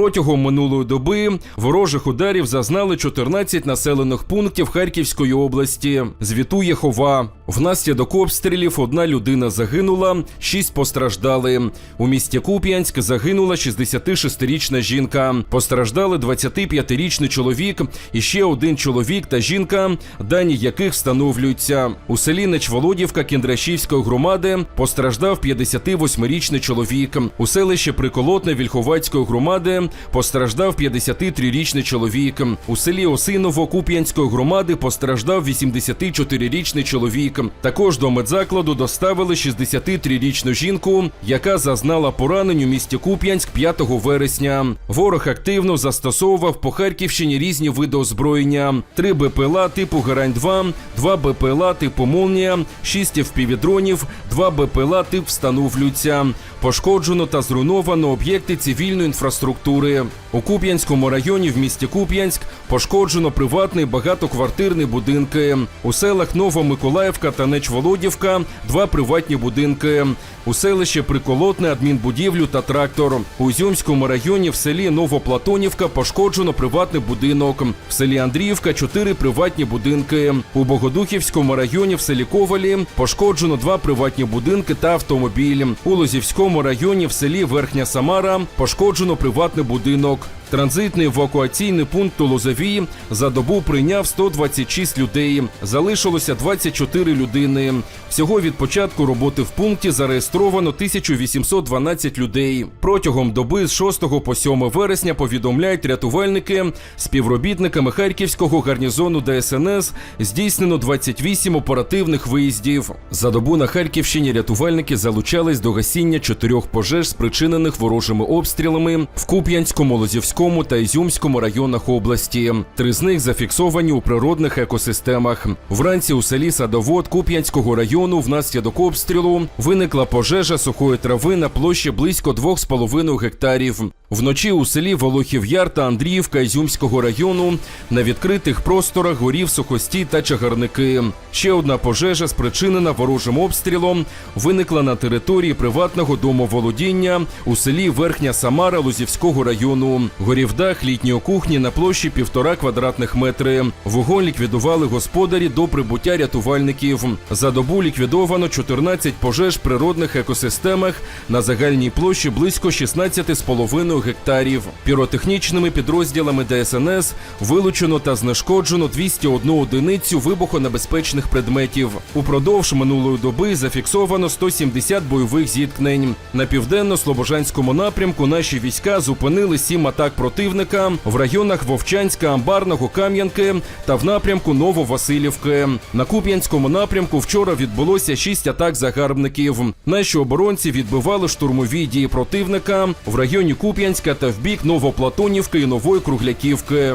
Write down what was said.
Протягом минулої доби ворожих ударів зазнали 14 населених пунктів Харківської області. Звітує Хова. Внаслідок обстрілів одна людина загинула, шість постраждали. У місті Куп'янськ загинула 66-річна жінка. Постраждали 25-річний чоловік і ще один чоловік та жінка, дані яких встановлюються. У селі Нечволодівка Кіндрашівської громади постраждав 58-річний чоловік. У селищі Приколотне Вільховацької громади постраждав 53-річний чоловік. У селі Осиново Куп'янської громади постраждав 84-річний чоловік. Також до медзакладу доставили 63-річну жінку, яка зазнала поранень у місті Куп'янськ 5 вересня. Ворог активно застосовував по Харківщині різні види озброєння: три БПЛА типу Гарань-2, два БПЛА типу Молнія, шість впівдронів, два БПЛА тип встановлюються. Пошкоджено та зруйновано об'єкти цивільної інфраструктури. У Куп'янському районі в місті Куп'янськ пошкоджено приватний багатоквартирний будинки. У селах Новомиколаївка та Нечволодівка два приватні будинки. У селищі Приколотне адмінбудівлю та трактор. У Ізюмському районі в селі Новоплатонівка пошкоджено приватний будинок. В селі Андріївка чотири приватні будинки. У Богодухівському районі в селі Ковалі пошкоджено два приватні будинки та автомобіль. У Лозівському районі в селі Верхня Самара пошкоджено приватний будинок. Транзитний евакуаційний пункт у Лозовій за добу прийняв 126 людей. Залишилося 24 людини. Всього від початку роботи в пункті зареєстровано 1812 людей. Протягом доби з 6 по 7 вересня повідомляють рятувальники співробітниками Харківського гарнізону ДСНС здійснено 28 оперативних виїздів. За добу на Харківщині рятувальники залучались до гасіння чотирьох пожеж, спричинених ворожими обстрілами в Куп'янському, Лозівському та Ізюмському районах області. Три з них зафіксовані у природних екосистемах. Вранці у селі Садовод Куп'янського району внаслідок обстрілу виникла пожежа сухої трави на площі близько 2,5 гектарів. Вночі у селі Волохів Яр та Андріївка Ізюмського району на відкритих просторах горів сухості та чагарники. Ще одна пожежа, спричинена ворожим обстрілом, виникла на території приватного домоволодіння у селі Верхня Самара Лузівського району. Горів дах літньої кухні на площі півтора квадратних метри. Вогонь ліквідували господарі до прибуття рятувальників. За добу ліквідовано 14 пожеж в природних екосистемах на загальній площі близько 16,5 гектарів. Піротехнічними підрозділами ДСНС вилучено та знешкоджено 201 одиницю вибухонебезпечних предметів. Упродовж минулої доби зафіксовано 170 бойових зіткнень. На південно-слобожанському напрямку наші війська зупинили сім атак противника в районах Вовчанська, Амбарного, Кам'янки та в напрямку Нововасилівки. На Куп'янському напрямку вчора відбулося шість атак загарбників. Наші оборонці відбивали штурмові дії противника в районі Куп'янська та в бік Новоплатонівки і Нової Кругляківки.